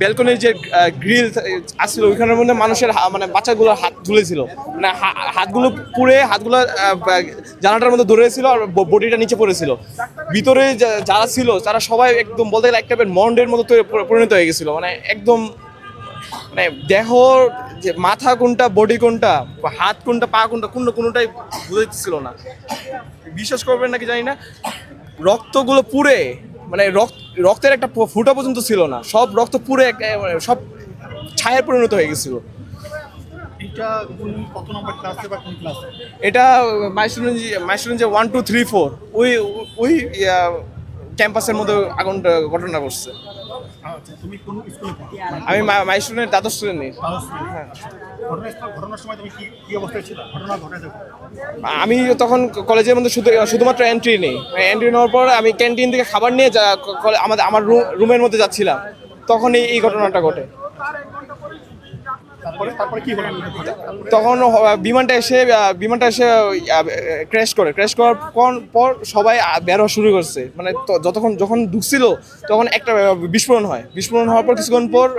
ব্যালকনির যে গ্রিল আসছিল ওইখানের মধ্যে মানুষের মানে বাচ্চাগুলোর হাত ঝুলেছিল মানে হাতগুলো পুড়ে, হাতগুলো জানালাটার মধ্যে ধরেছিল আর বডিটা নিচে পড়েছিল। ভিতরে যারা ছিল, তারা সবাই একদম বলতে গেলে এক টাইপের মন্ডের মতো পরিণত হয়ে গেছিল। মানে একদম মানে দেহ, যে মাথা কোনটা বডি কোনটা, হাত কোনটা, পা কোনটা কোনটা কোনোটাই বুঝাইতেছিল না। বিশ্বাস করবেন নাকি জানি না, রক্তগুলো পুড়ে মানে রক্ত রক্তের একটা ফুটা পর্যন্ত ছিল না। সব রক্ত পুরো মানে সব ছায়ায় পরিণত হয়ে গেছিল। এটা মাইসুরঞ্জি এটা মাইস্টুডেন্ট মাইস্টুডেন্ট যে ওয়ান টু থ্রি ফোর ওই ওই ক্যাম্পাসের মধ্যে আগুন ঘটনা ঘটছে আচ্ছা তুমি কোন স্কুলে পড়ো আমি মাইস্টুডেন্ট দ্বাদশ স্টুডেন্ট হ্যাঁ ঘটনার সময় তুমি কি কি অবস্থায় ছিল? ঘটনা ঘটে আমি তখন কলেজের মধ্যে শুধু শুধুমাত্র এন্ট্রি নেই। এন্ট্রি নেওয়ার পর আমি ক্যান্টিন থেকে খাবার নিয়ে আমাদের আমার রুমের মধ্যে যাচ্ছিলাম। তখন এই ঘটনাটা ঘটে তারপরে তারপরে কি হলো তখন বিমানটা এসে বিমানটা এসে ক্র্যাশ করে। ক্র্যাশ করার পর- পর সবাই বের হওয়া শুরু করছে। মানে যতক্ষণ যখন ঢুকছিল তখন একটা বিস্ফোরণ হয়। বিস্ফোরণ হওয়ার পর কিছুক্ষণ পর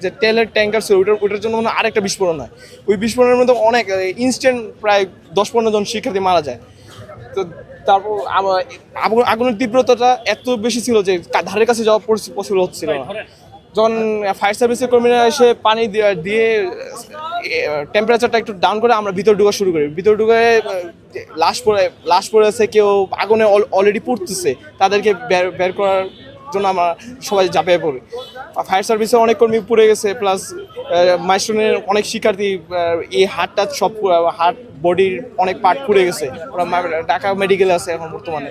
যে তেলের ট্যাঙ্কার ছিল ওইটার ওইটার জন্য মনে আরেকটা বিস্ফোরণ হয়। ওই বিস্ফোরণের মধ্যে অনেক ইনস্ট্যান্ট প্রায় দশ পনেরো জন শিক্ষার্থী মারা যায়। তো তারপর আগুন- আগুনের তীব্রতাটা এত বেশি ছিল যে ধারের কাছে যাওয়া পসিবল হচ্ছিল না। যখন ফায়ার সার্ভিসের কর্মীরা এসে পানি দিয়ে- টেম্পারেচারটা একটু ডাউন করে আমরা ভিতর ঢোকা শুরু করি। ভিতর ঢুকে লাশ পড়ে লাশ পড়ে আছে, কেউ আগুনে অলরেডি পুড়তেছে। তাদেরকে বের বের করার জন্য আমরা সবাই ঝাঁপিয়ে পড়ি ফায়ার সার্ভিসে অনেক কর্মী পুড়ে গেছে প্লাস মাইস্টনের অনেক শিক্ষার্থী এই হাটটা সব হার্ট বডির অনেক পার্ট পুড়ে গেছে। ওরা ঢাকা মেডিকেলে আছে এখন বর্তমানে।